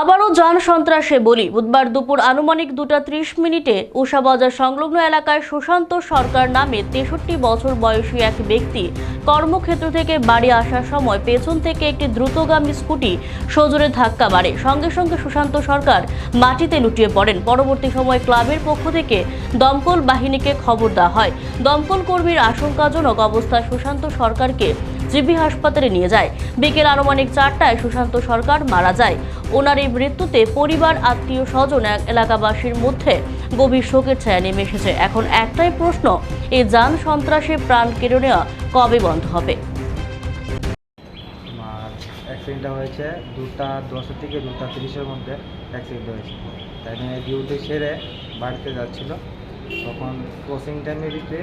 আবারও যান সন্ত্রাসে বলি। বুধবার দুপুর আনুমানিক দুটা ত্রিশ মিনিটে উষাবাজার সংলগ্ন এলাকায় সুশান্ত সরকার নামে তেষট্টি বছর বয়সী এক ব্যক্তি কর্মক্ষেত্র থেকে বাড়ি আসার সময় পেছন থেকে একটি দ্রুতগামী স্কুটি সজোরে ধাক্কা মারে। সঙ্গে সঙ্গে সুশান্ত সরকার মাটিতে লুটিয়ে পড়েন। পরবর্তী সময় ক্লাবের পক্ষ থেকে দমকল বাহিনীকে খবর দেওয়া হয়। দমকল কর্মীর আশঙ্কাজনক অবস্থায় সুশান্ত সরকারকে জিবি হাসপাতালে নিয়ে যায়। বিকেল আনুমানিক চারটায় সুশান্ত সরকার মারা যায়। ওনার এই মৃত্যুতে পরিবার, আত্মীয় স্বজন এক এলাকাবাসীর মধ্যে গভীর শোকের ছায়া নেমে এসেছে। এখন একটাই প্রশ্ন, এই যান সন্ত্রাসে প্রাণ কেড়ে নেওয়া কবে বন্ধ হবে? অ্যাক্সিডেন্টটা হয়েছে দুটা দশ থেকে দুটা তিরিশের মধ্যে অ্যাক্সিডেন্ট হয়েছে। তাই নিয়ে ডিউটি সেরে বাড়িতে যাচ্ছিল। তখন ক্রসিং টাইমের ভিতরে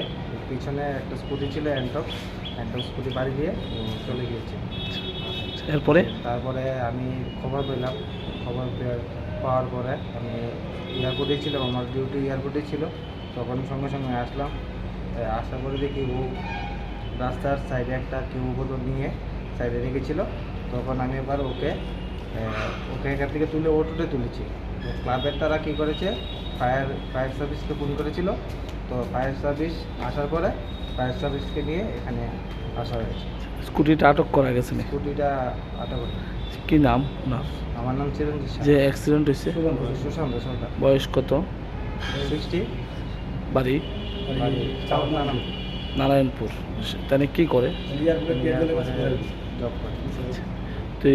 পিছনে একটা স্কুটি ছিল অ্যান্টক অ্যান্টক স্কুটি বাড়ি দিয়ে চলে গিয়েছে এরপরে? তারপরে আমি খবর পেলাম। খবর পাওয়ার পরে আমি এয়ারপোর্টে ছিলাম, আমার ডিউটি এয়ারপোর্টে ছিল। তখন সঙ্গে সঙ্গে আসলাম। আসার পরে দেখি ও রাস্তার সাইডে একটা কেউ বলো নিয়ে সাইডে রেখেছিল। তখন আমি এবার ওকে ওকে এখান থেকে তুলে অটোতে তুলেছি। ক্লাবের তারা কী করেছে? ফায়ার ফায়ার সার্ভিসকে ফোন করেছিল। তো ফায়ার সার্ভিস আসার পরে ফায়ার সার্ভিসকে নিয়ে এখানে আসা হয়েছে। স্কুটিটা আটক করা গেছে না স্কুটিটা আটক করে কি নাম ওনার? আমার নাম চিরঞ্জিত শাহ। যে অ্যাক্সিডেন্ট হয়েছে? সুশান্ত সরকার বয়স কত? সিক্সটি। বাড়ি? নাম। নারায়ণপুর। তাহলে কি করে? জব করে তো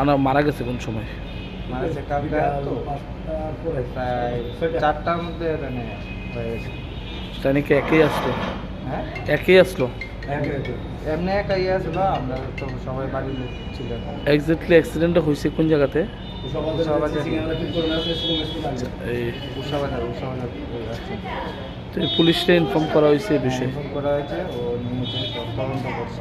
আনা মারা গেছে কোন সময়? মানে সে কালকে তো প্রায় চারটার মধ্যে মানে হয়ে গেছে। তাহলে কি একেই আসলো? হ্যাঁ? একেই আসলো? এমনি একাই আসলো আমরা তো সবাই বাড়ির লোক ছিল এক্স্যাক্টলি অ্যাক্সিডেন্টটা হয়েছে কোন জায়গাতে? পুলিশকে ইনফর্ম করা হয়েছে বিষয়ে। ফোন করা হয়েছে ও তদন্ত করছে।